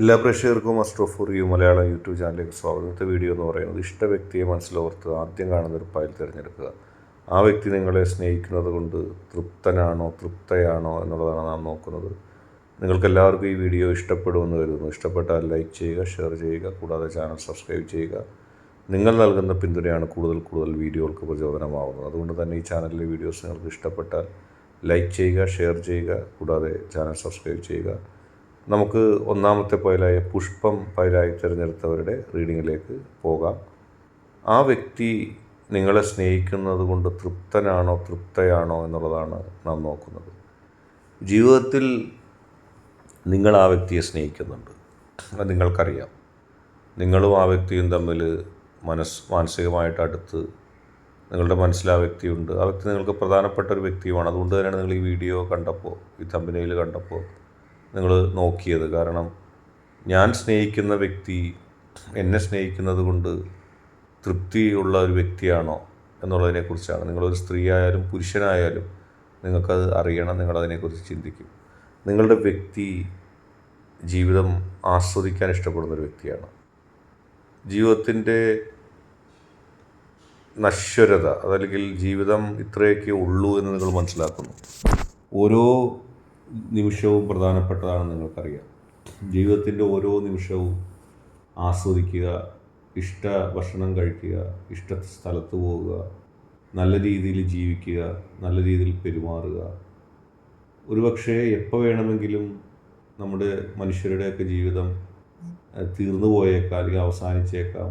എല്ലാ പ്രേക്ഷകർക്കും astro for you Malayalam YouTube ചാനലിലേക്ക് സ്വാഗതം. ഇന്നത്തെ വീഡിയോ എന്ന് പറയുന്നത് ഇഷ്ട വ്യക്തിയെ മനസ്സിലോർത്ത് ആദ്യം കാണുന്ന ഒരു പായൽ തിരഞ്ഞെടുക്കുക. ആ വ്യക്തി നിങ്ങളെ സ്നേഹിക്കുന്നത് കൊണ്ട് തൃപ്തനാണോ തൃപ്തയാണോ എന്നുള്ളതാണ് നാം നോക്കുന്നത്. നിങ്ങൾക്ക് എല്ലാവർക്കും ഈ വീഡിയോ ഇഷ്ടപ്പെടുമെന്ന് കരുതുന്നു. ഇഷ്ടപ്പെട്ടാൽ ലൈക്ക് ചെയ്യുക ഷെയർ ചെയ്യുക കൂടാതെ ചാനൽ സബ്സ്ക്രൈബ് ചെയ്യുക. നിങ്ങൾ നൽകുന്ന പിന്തുണയാണ് കൂടുതൽ കൂടുതൽ വീഡിയോകൾക്ക് പ്രചോദനമാവുന്നത്. അതുകൊണ്ട് തന്നെ ഈ ചാനലിലെ വീഡിയോസ് നിങ്ങൾക്ക് ഇഷ്ടപ്പെട്ടാൽ ലൈക്ക് ചെയ്യുക ഷെയർ ചെയ്യുക കൂടാതെ ചാനൽ സബ്സ്ക്രൈബ് ചെയ്യുക. നമുക്ക് ഒന്നാമത്തെ പൈലായ പുഷ്പം പൈലായി തിരഞ്ഞെടുത്തവരുടെ റീഡിങ്ങിലേക്ക് പോകാം. ആ വ്യക്തി നിങ്ങളെ സ്നേഹിക്കുന്നത് കൊണ്ട് തൃപ്തനാണോ തൃപ്തയാണോ എന്നുള്ളതാണ് നാം നോക്കുന്നത്. ജീവിതത്തിൽ നിങ്ങൾ ആ വ്യക്തിയെ സ്നേഹിക്കുന്നുണ്ട്. അത് നിങ്ങൾക്കറിയാം. നിങ്ങളും ആ വ്യക്തിയും തമ്മിൽ മനസ് മാനസികമായിട്ട് അടുത്ത് നിങ്ങളുടെ മനസ്സിൽ ആ വ്യക്തിയുണ്ട്. ആ വ്യക്തി നിങ്ങൾക്ക് പ്രധാനപ്പെട്ട ഒരു വ്യക്തിയുമാണ്. അതുകൊണ്ട് തന്നെയാണ് നിങ്ങൾ ഈ വീഡിയോ കണ്ടപ്പോൾ ഈ തമ്പനയിൽ കണ്ടപ്പോൾ നിങ്ങൾ നോക്കിയത്. കാരണം ഞാൻ സ്നേഹിക്കുന്ന വ്യക്തി എന്നെ സ്നേഹിക്കുന്നത് കൊണ്ട് തൃപ്തിയുള്ള ഒരു വ്യക്തിയാണോ എന്നുള്ളതിനെക്കുറിച്ചാണ്. നിങ്ങളൊരു സ്ത്രീ ആയാലും പുരുഷനായാലും നിങ്ങൾക്കത് അറിയണം. നിങ്ങളതിനെക്കുറിച്ച് ചിന്തിക്കും. നിങ്ങളുടെ വ്യക്തി ജീവിതം ആസ്വദിക്കാൻ ഇഷ്ടപ്പെടുന്ന ഒരു വ്യക്തിയാണ്. ജീവിതത്തിന്റെ നശ്വരത അതല്ലെങ്കിൽ ജീവിതം ഇത്രയൊക്കെ ഉള്ളൂ എന്ന് നിങ്ങൾ മനസ്സിലാക്കുന്നു. ഓരോ നിമിഷവും പ്രധാനപ്പെട്ടതാണെന്ന് നിങ്ങൾക്കറിയാം. ജീവിതത്തിന്റെ ഓരോ നിമിഷവും ആസ്വദിക്കുക ഇഷ്ട ഭക്ഷണം കഴിക്കുക ഇഷ്ട സ്ഥലത്ത് പോവുക നല്ല രീതിയിൽ ജീവിക്കുക നല്ല രീതിയിൽ പെരുമാറുക. ഒരുപക്ഷെ എപ്പോൾ വേണമെങ്കിലും നമ്മുടെ മനുഷ്യരുടെയൊക്കെ ജീവിതം തീർന്നു പോയേക്കാം അല്ലെങ്കിൽ അവസാനിച്ചേക്കാം.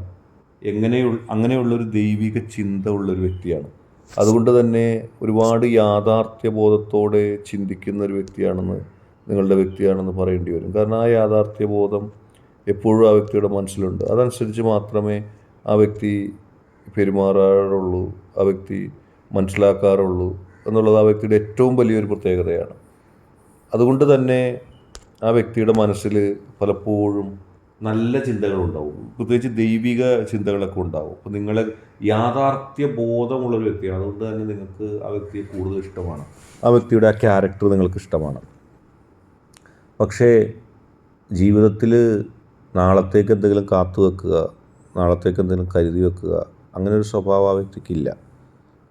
എങ്ങനെയുള്ള അങ്ങനെയുള്ളൊരു ദൈവിക ചിന്ത ഉള്ളൊരു വ്യക്തിയാണ്. അതുകൊണ്ട് തന്നെ ഒരുപാട് യാഥാർത്ഥ്യ ബോധത്തോടെ ചിന്തിക്കുന്ന ഒരു വ്യക്തിയാണെന്ന് നിങ്ങളുടെ വ്യക്തിയാണെന്ന് പറയേണ്ടി വരും. കാരണം ആ യാഥാർത്ഥ്യ ബോധം എപ്പോഴും ആ വ്യക്തിയുടെ മനസ്സിലുണ്ട്. അതനുസരിച്ച് മാത്രമേ ആ വ്യക്തി പെരുമാറാറുള്ളൂ ആ വ്യക്തി മനസ്സിലാക്കാറുള്ളൂ എന്നുള്ളത് ആ വ്യക്തിയുടെ ഏറ്റവും വലിയൊരു പ്രത്യേകതയാണ്. അതുകൊണ്ട് തന്നെ ആ വ്യക്തിയുടെ മനസ്സിൽ പലപ്പോഴും നല്ല ചിന്തകളുണ്ടാവും. പ്രത്യേകിച്ച് ദൈവിക ചിന്തകളൊക്കെ ഉണ്ടാവും. അപ്പോൾ നിങ്ങൾ യാഥാർത്ഥ്യ ബോധമുള്ളൊരു വ്യക്തിയാണ്. അതുകൊണ്ട് തന്നെ നിങ്ങൾക്ക് ആ വ്യക്തിയെ കൂടുതൽ ഇഷ്ടമാണ്. ആ വ്യക്തിയുടെ ആ ക്യാരക്ടർ നിങ്ങൾക്ക് ഇഷ്ടമാണ്. പക്ഷേ ജീവിതത്തിൽ നാളത്തേക്ക് എന്തെങ്കിലും കാത്തു വെക്കുക നാളത്തേക്ക് എന്തെങ്കിലും കരുതി വെക്കുക അങ്ങനെ ഒരു സ്വഭാവം ആ വ്യക്തിക്കില്ല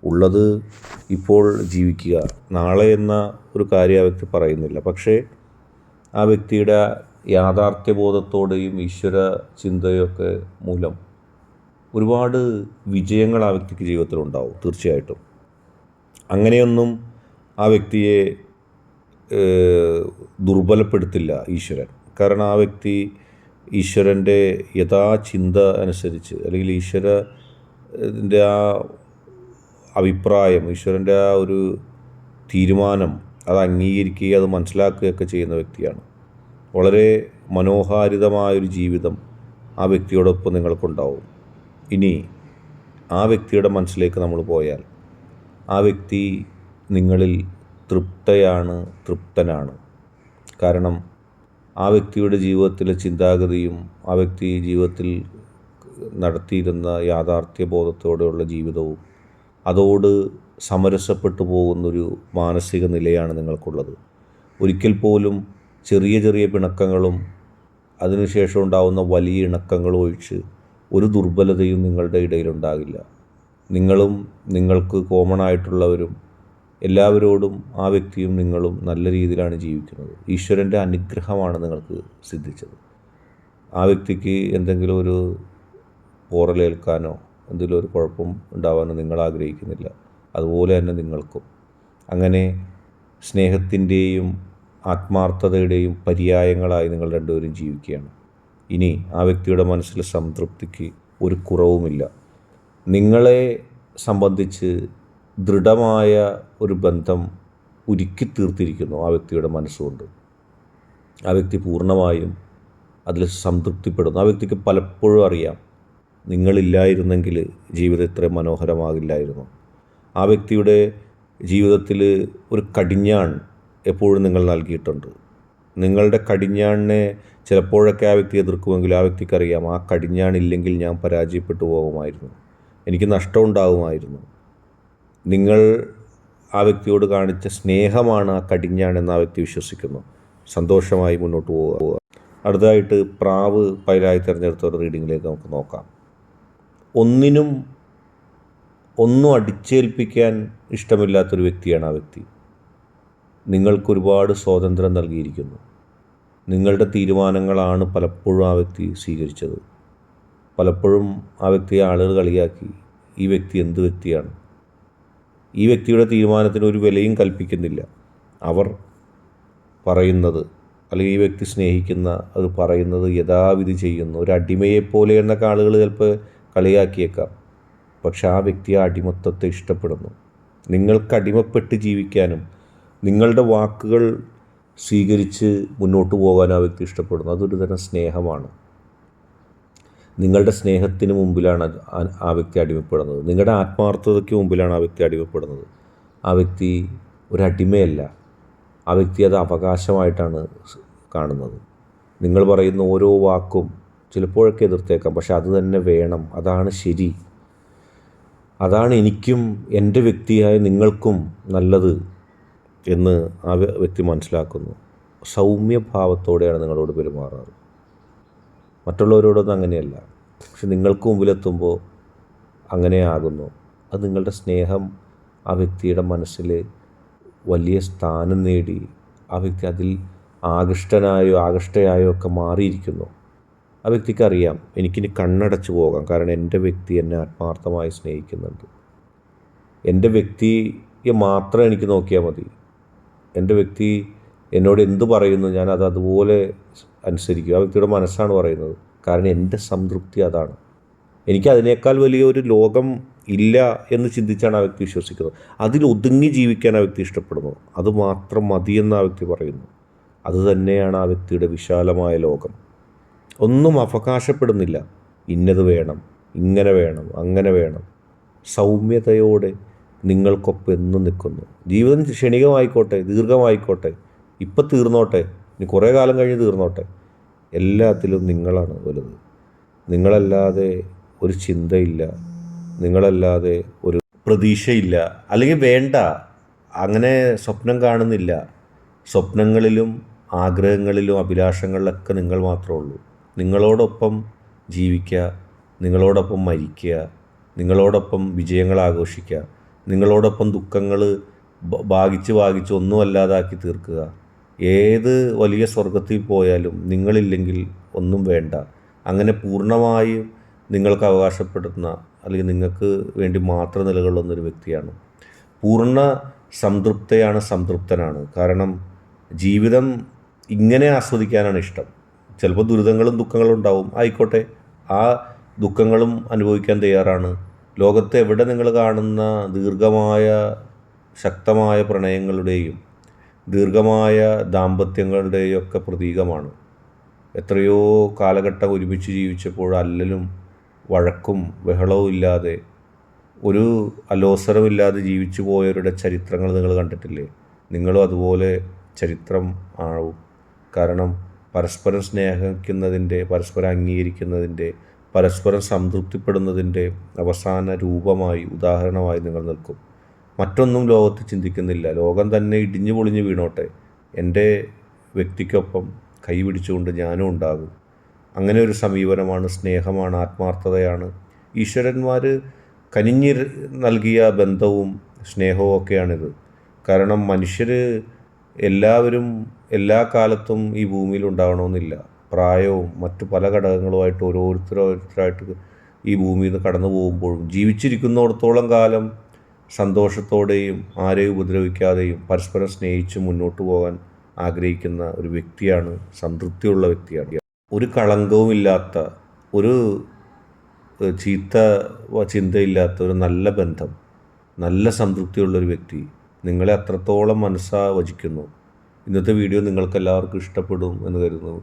ഉള്ളത് ഇപ്പോൾ ജീവിക്കുക. നാളെ എന്ന ഒരു കാര്യം ആ വ്യക്തി പറയുന്നില്ല. പക്ഷേ ആ വ്യക്തിയുടെ യാഥാർത്ഥ്യബോധത്തോടെയും ഈശ്വര ചിന്തയൊക്കെ മൂലം ഒരുപാട് വിജയങ്ങൾ ആ വ്യക്തിക്ക് ജീവിതത്തിലുണ്ടാവും തീർച്ചയായിട്ടും. അങ്ങനെയൊന്നും ആ വ്യക്തിയെ ദുർബലപ്പെടുത്തില്ല ഈശ്വരൻ. കാരണം ആ വ്യക്തി ഈശ്വരന്റെ യഥാചിന്ത അനുസരിച്ച് അല്ലെങ്കിൽ ഈശ്വരന്റെ ആ അഭിപ്രായം ഈശ്വരന്റെ ആ ഒരു തീരുമാനം അത് അംഗീകരിക്കുകയും അത് മനസ്സിലാക്കുകയൊക്കെ ചെയ്യുന്ന വ്യക്തിയാണ്. വളരെ മനോഹാരിതമായൊരു ജീവിതം ആ വ്യക്തിയോടൊപ്പം നിങ്ങൾക്കുണ്ടാവും. ഇനി ആ വ്യക്തിയുടെ മനസ്സിലേക്ക് നമ്മൾ പോയാൽ ആ വ്യക്തി നിങ്ങളിൽ തൃപ്തയാണ് തൃപ്തനാണ്. കാരണം ആ വ്യക്തിയുടെ ജീവിതത്തിലെ ചിന്താഗതിയും ആ വ്യക്തി ജീവിതത്തിൽ നടത്തിയിരുന്ന യാഥാർത്ഥ്യ ബോധത്തോടെയുള്ള ജീവിതവും അതോട് സമരസപ്പെട്ടു പോകുന്നൊരു മാനസിക നിലയാണ് നിങ്ങൾക്കുള്ളത്. ഒരിക്കൽ പോലും ചെറിയ ചെറിയ പിണക്കങ്ങളും അതിനുശേഷം ഉണ്ടാവുന്ന വലിയ ഇണക്കങ്ങളും ഒഴിച്ച് ഒരു ദുർബലതയും നിങ്ങളുടെ ഇടയിലുണ്ടാകില്ല. നിങ്ങളും നിങ്ങൾക്ക് കോമൺ ആയിട്ടുള്ളവരും എല്ലാവരോടും ആ വ്യക്തിയും നിങ്ങളും നല്ല രീതിയിലാണ് ജീവിക്കുന്നത്. ഈശ്വരന്റെ അനുഗ്രഹമാണ് നിങ്ങൾക്ക് സിദ്ധിച്ചത്. ആ വ്യക്തിക്ക് എന്തെങ്കിലും ഒരു പോറലേൽക്കാനോ എന്തെങ്കിലും ഒരു കുഴപ്പം ഉണ്ടാവാനോ നിങ്ങൾ ആഗ്രഹിക്കുന്നില്ല. അതുപോലെ തന്നെ നിങ്ങൾക്കും. അങ്ങനെ സ്നേഹത്തിന്റെയും ആത്മാർത്ഥതയുടെയും പര്യായങ്ങളായി നിങ്ങൾ രണ്ടുപേരും ജീവിക്കുകയാണ്. ഇനി ആ വ്യക്തിയുടെ മനസ്സിലെ സംതൃപ്തിക്ക് ഒരു കുറവുമില്ല. നിങ്ങളെ സംബന്ധിച്ച് ദൃഢമായ ഒരു ബന്ധം ഉരുക്കി തീർത്തിരിക്കുന്നു ആ വ്യക്തിയുടെ മനസ്സുകൊണ്ട്. ആ വ്യക്തി പൂർണമായും അതിൽ സംതൃപ്തിപ്പെടുന്നു. ആ വ്യക്തിക്ക് പലപ്പോഴും അറിയാം നിങ്ങളില്ലായിരുന്നെങ്കിൽ ജീവിതം ഇത്ര മനോഹരമാകില്ലായിരുന്നു. ആ വ്യക്തിയുടെ ജീവിതത്തിൽ ഒരു കടിഞ്ഞാൺ എപ്പോഴും നിങ്ങൾ നൽകിയിട്ടുണ്ട്. നിങ്ങളുടെ കടിഞ്ഞാണിനെ ചിലപ്പോഴൊക്കെ ആ വ്യക്തി എതിർക്കുമെങ്കിൽ ആ വ്യക്തിക്കറിയാം ആ കടിഞ്ഞാണില്ലെങ്കിൽ ഞാൻ പരാജയപ്പെട്ടു പോകുമായിരുന്നു. എനിക്ക് നഷ്ടമുണ്ടാകുമായിരുന്നു. നിങ്ങൾ ആ വ്യക്തിയോട് കാണിച്ച സ്നേഹമാണ് ആ കടിഞ്ഞാണെന്ന് ആ വ്യക്തി വിശ്വസിക്കുന്നു. സന്തോഷമായി മുന്നോട്ട് പോവുക. അടുത്തതായിട്ട് പ്രാവ് പൈലായി തിരഞ്ഞെടുത്ത ഒരു റീഡിങ്ങിലേക്ക് നമുക്ക് നോക്കാം. ഒന്നിനും ഒന്നും അടിച്ചേൽപ്പിക്കാൻ ഇഷ്ടമില്ലാത്തൊരു വ്യക്തിയാണ് ആ വ്യക്തി. നിങ്ങൾക്ക് ഒരുപാട് സ്വാതന്ത്ര്യം നൽകിയിരിക്കുന്നു. നിങ്ങളുടെ തീരുമാനങ്ങളാണ് പലപ്പോഴും ആ വ്യക്തി സ്വീകരിച്ചത്. പലപ്പോഴും ആ വ്യക്തിയെ ആളുകൾ കളിയാക്കി. ഈ വ്യക്തി എന്ത് വ്യക്തിയാണ്? ഈ വ്യക്തിയുടെ തീരുമാനത്തിന് ഒരു വിലയും കൽപ്പിക്കുന്നില്ല. അവർ പറയുന്നത് അല്ലെങ്കിൽ ഈ വ്യക്തി സ്നേഹിക്കുന്ന അത് പറയുന്നത് യഥാവിധി ചെയ്യുന്നു. ഒരു അടിമയെപ്പോലെ എന്നൊക്കെ ആളുകൾ ചിലപ്പോൾ കളിയാക്കിയേക്കാം. പക്ഷെ ആ വ്യക്തി ആ അടിമത്വത്തെ ഇഷ്ടപ്പെടുന്നു. നിങ്ങൾക്ക് അടിമപ്പെട്ട് ജീവിക്കാനും നിങ്ങളുടെ വാക്കുകൾ സ്വീകരിച്ച് മുന്നോട്ട് പോകാൻ ആ വ്യക്തി ഇഷ്ടപ്പെടുന്നു. അതൊരു തരം സ്നേഹമാണ്. നിങ്ങളുടെ സ്നേഹത്തിന് മുമ്പിലാണ് ആ- വ്യക്തി അടിമപ്പെടുന്നത്. നിങ്ങളുടെ ആത്മാർത്ഥതയ്ക്ക് മുമ്പിലാണ് ആ വ്യക്തി അടിമപ്പെടുന്നത്. ആ വ്യക്തി ഒരു അടിമയല്ല. ആ വ്യക്തി അത് അവകാശമായിട്ടാണ് കാണുന്നത്. നിങ്ങൾ പറയുന്ന ഓരോ വാക്കും ചിലപ്പോഴൊക്കെ എതിർത്തേക്കാം. പക്ഷെ അത് തന്നെ വേണം. അതാണ് ശരി. അതാണ് എനിക്കും എന്റെ വ്യക്തിയായ നിങ്ങൾക്കും നല്ലത്. എന്ന് ആ വ്യക്തി മനസ്സിലാക്കുന്നു. സൗമ്യഭാവത്തോടെയാണ് നിങ്ങളോട് പെരുമാറാറ്. മറ്റുള്ളവരോടൊന്നും അങ്ങനെയല്ല. പക്ഷെ നിങ്ങൾക്ക് മുമ്പിലെത്തുമ്പോൾ അങ്ങനെ ആകുന്നു. അത് നിങ്ങളുടെ സ്നേഹം ആ വ്യക്തിയുടെ മനസ്സിൽ വലിയ സ്ഥാനം നേടി ആ വ്യക്തി അതിൽ ആകൃഷ്ടനായോ ആകൃഷ്ടയായോ ഒക്കെ മാറിയിരിക്കുന്നു. ആ വ്യക്തിക്ക് അറിയാം എനിക്കിനി കണ്ണടച്ചു പോകാം. കാരണം എന്റെ വ്യക്തി എന്നെ ആത്മാർത്ഥമായി സ്നേഹിക്കുന്നുണ്ട്. എന്റെ വ്യക്തിയെ മാത്രം എനിക്ക് നോക്കിയാൽ മതി. എന്റെ വ്യക്തി എന്നോട് എന്ത് പറയുന്നു ഞാൻ അത് അതുപോലെ അനുസരിക്കും. ആ വ്യക്തിയുടെ മനസ്സാണ് പറയുന്നത്. കാരണം എന്റെ സംതൃപ്തി അതാണ്. എനിക്ക് അതിനേക്കാൾ വലിയ ഒരു ലോകം ഇല്ല എന്ന് ചിന്തിച്ചാണ് ആ വ്യക്തി വിശ്വസിക്കുന്നത്. അതിൽ ഒതുങ്ങി ജീവിക്കാൻ ആ വ്യക്തി ഇഷ്ടപ്പെടുന്നു. അത് മാത്രം മതിയെന്ന് ആ വ്യക്തി പറയുന്നു. അത് തന്നെയാണ് ആ വ്യക്തിയുടെ വിശാലമായ ലോകം. ഒന്നും അവകാശപ്പെടുന്നില്ല. ഇന്നത് വേണം ഇങ്ങനെ വേണം അങ്ങനെ വേണം. സൗമ്യതയോടെ നിങ്ങൾക്കൊപ്പം എന്നും നിൽക്കുന്നു. ജീവിതം ക്ഷണികമായിക്കോട്ടെ ദീർഘമായിക്കോട്ടെ ഇപ്പം തീർന്നോട്ടെ ഇനി കുറേ കാലം കഴിഞ്ഞ് തീർന്നോട്ടെ എല്ലാത്തിലും നിങ്ങളാണ് വലുത്. നിങ്ങളല്ലാതെ ഒരു ചിന്തയില്ല നിങ്ങളല്ലാതെ ഒരു പ്രതീക്ഷയില്ല അല്ലെങ്കിൽ വേണ്ട അങ്ങനെ സ്വപ്നം കാണുന്നില്ല. സ്വപ്നങ്ങളിലും ആഗ്രഹങ്ങളിലും അഭിലാഷങ്ങളിലൊക്കെ നിങ്ങൾ മാത്രമേ ഉള്ളൂ. നിങ്ങളോടൊപ്പം ജീവിക്കുക നിങ്ങളോടൊപ്പം മരിക്കുക നിങ്ങളോടൊപ്പം വിജയങ്ങൾ ആഘോഷിക്കുക നിങ്ങളോടൊപ്പം ദുഃഖങ്ങൾ ഭാഗിച്ച് ഭാഗിച്ച് ഒന്നും അല്ലാതാക്കി തീർക്കുക. ഏത് വലിയ സ്വർഗത്തിൽ പോയാലും നിങ്ങളില്ലെങ്കിൽ ഒന്നും വേണ്ട. അങ്ങനെ പൂർണമായും നിങ്ങൾക്ക് അവകാശപ്പെടുന്ന അല്ലെങ്കിൽ നിങ്ങൾക്ക് വേണ്ടി മാത്രം നിലകൊള്ളുന്ന ഒരു വ്യക്തിയാണ്. പൂർണ സംതൃപ്തയാണ് സംതൃപ്തനാണ്. കാരണം ജീവിതം ഇങ്ങനെ ആസ്വദിക്കാനാണ് ഇഷ്ടം. ചിലപ്പോൾ ദുരിതങ്ങളും ദുഃഖങ്ങളും ഉണ്ടാവും. ആയിക്കോട്ടെ. ആ ദുഃഖങ്ങളും അനുഭവിക്കാൻ തയ്യാറാണ് ലോകത്ത് എവിടെ നിങ്ങൾ കാണുന്ന ദീർഘമായ ശക്തമായ പ്രണയങ്ങളുടെയും ദീർഘമായ ദാമ്പത്യങ്ങളുടെയും ഒക്കെ പ്രതീകമാണ്. എത്രയോ കാലഘട്ടം ഒരുമിച്ച് ജീവിച്ചപ്പോൾ അല്ലലും വഴക്കും ബഹളവും ഇല്ലാതെ ഒരു അലോസരമില്ലാതെ ജീവിച്ചു പോയവരുടെ ചരിത്രങ്ങൾ നിങ്ങൾ കണ്ടിട്ടില്ലേ? നിങ്ങളും അതുപോലെ ചരിത്രം ആവും കാരണം പരസ്പരം സ്നേഹിക്കുന്നതിന്റെ പരസ്പരം അംഗീകരിക്കുന്നതിന്റെ പരസ്പരം സംതൃപ്തിപ്പെടുന്നതിന്റെ അവസാന രൂപമായി ഉദാഹരണമായി നിങ്ങൾ നിൽക്കും. മറ്റൊന്നും ലോകത്ത് ചിന്തിക്കുന്നില്ല. ലോകം തന്നെ ഇടിഞ്ഞു പൊളിഞ്ഞു വീണോട്ടെ. എന്റെ വ്യക്തിക്കൊപ്പം കൈ പിടിച്ചുകൊണ്ട് ഞാനും ഉണ്ടാകും. അങ്ങനെ ഒരു സമീപനമാണ് സ്നേഹമാണ് ആത്മാർത്ഥതയാണ്. ഈശ്വരന്മാർ കനിഞ്ഞി നൽകിയ ബന്ധവും സ്നേഹവും ഒക്കെയാണിത്. കാരണം മനുഷ്യർ എല്ലാവരും എല്ലാ കാലത്തും ഈ ഭൂമിയിൽ ഉണ്ടാവണമെന്നില്ല. പ്രായവും മറ്റു പല ഘടകങ്ങളുമായിട്ട് ഓരോരുത്തരോരുത്തരായിട്ട് ഈ ഭൂമിയിൽ നിന്ന് കടന്നു പോകുമ്പോഴും ജീവിച്ചിരിക്കുന്നിടത്തോളം കാലം സന്തോഷത്തോടെയും ആരെയും ഉപദ്രവിക്കാതെയും പരസ്പരം സ്നേഹിച്ച് മുന്നോട്ട് പോകാൻ ആഗ്രഹിക്കുന്ന ഒരു വ്യക്തിയാണ് സംതൃപ്തിയുള്ള വ്യക്തിയാണ്. ഒരു കളങ്കവുമില്ലാത്ത ഒരു ചീത്ത ചിന്തയില്ലാത്ത ഒരു നല്ല ബന്ധം നല്ല സംതൃപ്തിയുള്ളൊരു വ്യക്തി നിങ്ങളെ അത്രത്തോളം മനസ്സാ വചിക്കുന്നു. ഇന്നത്തെ വീഡിയോ നിങ്ങൾക്കെല്ലാവർക്കും ഇഷ്ടപ്പെടും എന്ന് കരുതുന്നു.